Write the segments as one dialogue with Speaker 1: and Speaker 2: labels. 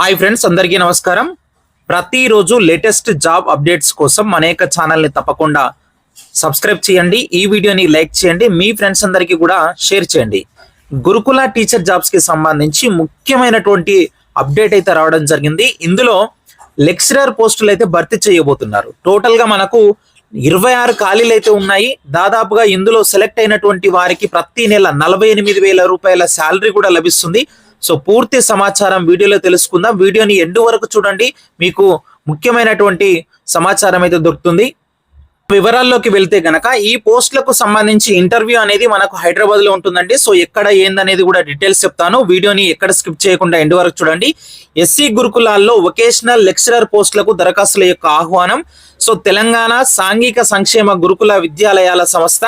Speaker 1: Hi friends అందరికీ నమస్కారం. ప్రతిరోజు లేటెస్ట్ జాబ్ అప్డేట్స్ కోసం మన యొక్క ఛానల్ని తప్పకుండా సబ్స్క్రైబ్ చేయండి. ఈ వీడియోని లైక్ చేయండి. మీ ఫ్రెండ్స్ అందరికీ కూడా షేర్ చేయండి. గురుకుల టీచర్ జాబ్స్కి సంబంధించి ముఖ్యమైనటువంటి అప్డేట్ అయితే రావడం జరిగింది. ఇందులో లెక్చరర్ పోస్టులు అయితే భర్తీ చేయబోతున్నారు. టోటల్గా మనకు ఇరవై ఆరు ఖాళీలు అయితే ఉన్నాయి. దాదాపుగా ఇందులో సెలెక్ట్ అయినటువంటి వారికి ప్రతి నెల నలభై ఎనిమిది వేల రూపాయల శాలరీ కూడా లభిస్తుంది. సో పూర్తి సమాచారం వీడియోలో తెలుసుకుందాం. వీడియోని ఎండు వరకు చూడండి. మీకు ముఖ్యమైనటువంటి సమాచారం అయితే దొరుకుతుంది. వివరాల్లోకి వెళ్తే గనక ఈ పోస్టులకు సంబంధించి ఇంటర్వ్యూ అనేది మనకు హైదరాబాద్లో ఉంటుందండి. సో ఎక్కడ ఏందనేది కూడా డీటెయిల్స్ చెప్తాను. వీడియోని ఎక్కడ స్కిప్ చేయకుండా ఎండ్ వరకు చూడండి. ఎస్సీ గురుకులాల్లో వొకేషనల్ లెక్చరర్ పోస్టులకు దరఖాస్తుల యొక్క ఆహ్వానం. సో తెలంగాణ సాంఘిక సంక్షేమ గురుకుల విద్యాలయాల సంస్థ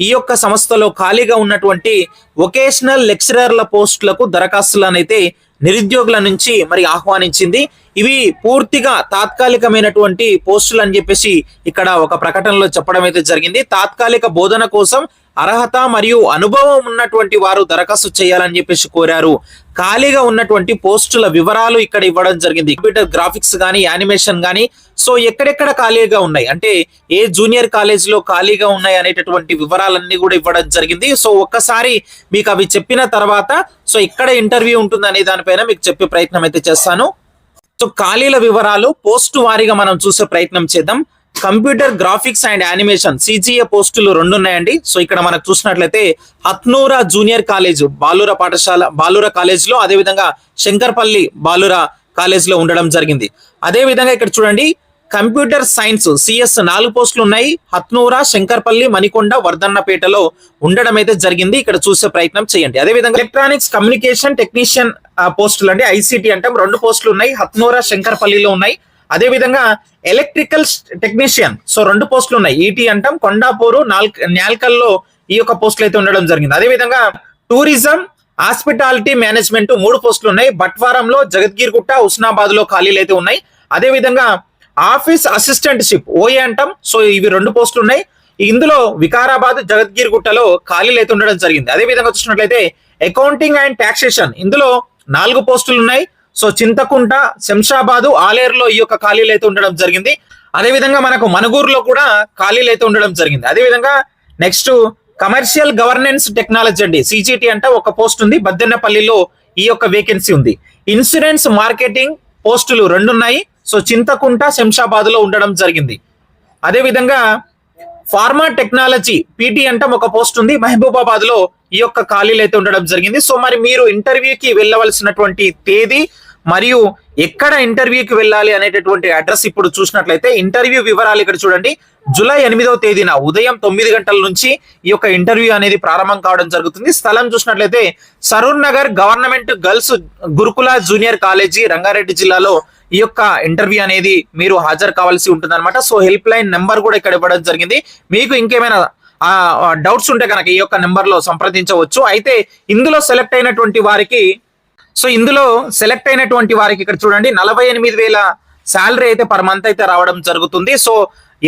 Speaker 1: ఈ యొక్క సంస్థలో ఖాళీగా ఉన్నటువంటి వొకేషనల్ లెక్చరర్ల పోస్టులకు దరఖాస్తులనైతే నిరుద్యోగుల నుంచి మరి ఆహ్వానించింది. ఇవి పూర్తిగా తాత్కాలికమైనటువంటి పోస్టులు అని చెప్పేసి ఇక్కడ ఒక ప్రకటనలో చెప్పడం అయితే జరిగింది. తాత్కాలిక బోధన కోసం అర్హత మరియు అనుభవం ఉన్నటువంటి వారు దరఖాస్తు చేయాలని చెప్పేసి కోరారు. ఖాళీగా ఉన్నటువంటి పోస్టుల వివరాలు ఇక్కడ ఇవ్వడం జరిగింది. కంప్యూటర్ గ్రాఫిక్స్ కానీ యానిమేషన్ కానీ సో ఎక్కడెక్కడ ఖాళీగా ఉన్నాయి? అంటే ఏ జూనియర్ కాలేజ్లో ఖాళీగా ఉన్నాయి అనేటటువంటి వివరాలన్నీ కూడా ఇవ్వడం జరిగింది. సో ఒక్కసారి మీకు అవి చెప్పిన తర్వాత సో ఇక్కడ ఇంటర్వ్యూ ఉంటుంది అనే దానిపైన మీకు చెప్పే ప్రయత్నం అయితే చేస్తాను. సో ఖాళీల వివరాలు పోస్టు వారీగా మనం చూసే ప్రయత్నం చేద్దాం. Computer graphics and animation CGA పోస్టులు రెండు ఉన్నాయండి సో ఇక్కడ మనకు చూసినట్లయితే హత్నూరా జూనియర్ కాలేజ్ బాలుర పాఠశాల బాలుర కాలేజ్లో అదేవిధంగా శంకర్పల్లి బాలుర కాలేజ్లో ఉండడం జరిగింది. అదే విధంగా ఇక్కడ చూడండి కంప్యూటర్ సైన్స్ సిఎస్ నాలుగు పోస్టులు ఉన్నాయి. హత్నూరా శంకర్పల్లి మణికొండ వర్ధన్నపేటలో ఉండడం అయితే జరిగింది. ఇక్కడ చూసే ప్రయత్నం చేయండి. అదే విధంగా ఎలక్ట్రానిక్స్ కమ్యూనికేషన్ టెక్నీషియన్ పోస్టులు అండి ఐసీటీ అంటే రెండు పోస్టులు ఉన్నాయి. హత్నూరా శంకర్పల్లిలో ఉన్నాయి. అదే విధంగా ఎలక్ట్రికల్ టెక్నీషియన్ సో రెండు పోస్టులు ఉన్నాయి. ఈటీ అంటాం కొండాపూరు నాల్ నాల్కల్లో ఈ యొక్క పోస్టులు అయితే ఉండడం జరిగింది. అదే విధంగా టూరిజం హాస్పిటాలిటీ మేనేజ్మెంట్ మూడు పోస్టులు ఉన్నాయి. బట్వారంలో జగద్గిరిగుట్ట హుస్నాబాద్లో ఖాళీలు అయితే ఉన్నాయి. అదే విధంగా ఆఫీస్ అసిస్టెంట్షిప్ ఓఏ అంటాం. సో ఇవి రెండు పోస్టులు ఉన్నాయి. ఇందులో వికారాబాద్ జగద్గిరిగుట్టలో ఖాళీలు అయితే ఉండడం జరిగింది. అదే విధంగా చూసినట్లయితే అకౌంటింగ్ అండ్ టాక్సేషన్ ఇందులో నాలుగు పోస్టులు ఉన్నాయి. సో చింతకుంట శంషాబాదు ఆలేరులో ఈ యొక్క ఖాళీలు అయితే ఉండడం జరిగింది. అదే విధంగా మనకు మనుగూరులో కూడా ఖాళీలు అయితే ఉండడం జరిగింది. అదే విధంగా నెక్స్ట్ కమర్షియల్ గవర్నెన్స్ టెక్నాలజీ అండి. సిజిటి అంటే ఒక పోస్ట్ ఉంది. బద్దెన్నపల్లిలో ఈ యొక్క వేకెన్సీ ఉంది. ఇన్సూరెన్స్ మార్కెటింగ్ పోస్టులు రెండు ఉన్నాయి. సో చింతకుంట శంషాబాద్లో ఉండడం జరిగింది. అదేవిధంగా ఫార్మా టెక్నాలజీ పీటీ అంటే ఒక పోస్ట్ ఉంది. మహబూబాబాద్లో ఈ యొక్క ఖాళీలు అయితే ఉండడం జరిగింది. సో మరి మీరు ఇంటర్వ్యూకి వెళ్ళవలసినటువంటి తేదీ మరియు ఎక్కడ ఇంటర్వ్యూకి వెళ్ళాలి అనేటటువంటి అడ్రస్ ఇప్పుడు చూసినట్లయితే ఇంటర్వ్యూ వివరాలు ఇక్కడ చూడండి. జూలై ఎనిమిదవ తేదీన ఉదయం తొమ్మిది గంటల నుంచి ఈ యొక్క ఇంటర్వ్యూ అనేది ప్రారంభం కావడం జరుగుతుంది. స్థలం చూసినట్లయితే సరూర్ నగర్ గవర్నమెంట్ గర్ల్స్ గురుకుల జూనియర్ కాలేజీ రంగారెడ్డి జిల్లాలో ఈ యొక్క ఇంటర్వ్యూ అనేది మీరు హాజరు కావాల్సి ఉంటుంది అనమాట సో హెల్ప్ లైన్ నెంబర్ కూడా ఇక్కడ ఇవ్వడం జరిగింది. మీకు ఇంకేమైనా డౌట్స్ ఉంటే కనుక ఈ యొక్క నెంబర్లో సంప్రదించవచ్చు. అయితే ఇందులో సెలెక్ట్ అయినటువంటి వారికి సో ఇందులో సెలెక్ట్ అయినటువంటి వారికి ఇక్కడ చూడండి నలభై ఎనిమిది వేల శాలరీ అయితే పర్ మంత్ అయితే రావడం జరుగుతుంది. సో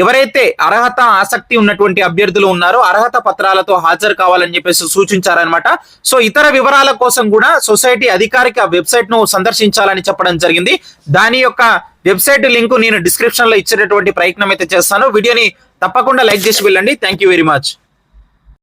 Speaker 1: ఎవరైతే అర్హత ఆసక్తి ఉన్నటువంటి అభ్యర్థులు ఉన్నారో అర్హత పత్రాలతో హాజరు కావాలని చెప్పేసి సూచించారనమాట సో ఇతర వివరాల కోసం కూడా సొసైటీ అధికారిక వెబ్సైట్ను సందర్శించాలని చెప్పడం జరిగింది. దాని యొక్క వెబ్సైట్ లింక్ నేను డిస్క్రిప్షన్లో ఇచ్చేటటువంటి ప్రయత్నం అయితే చేస్తాను. వీడియోని తప్పకుండా లైక్ చేసి వెళ్ళండి. Thank you very much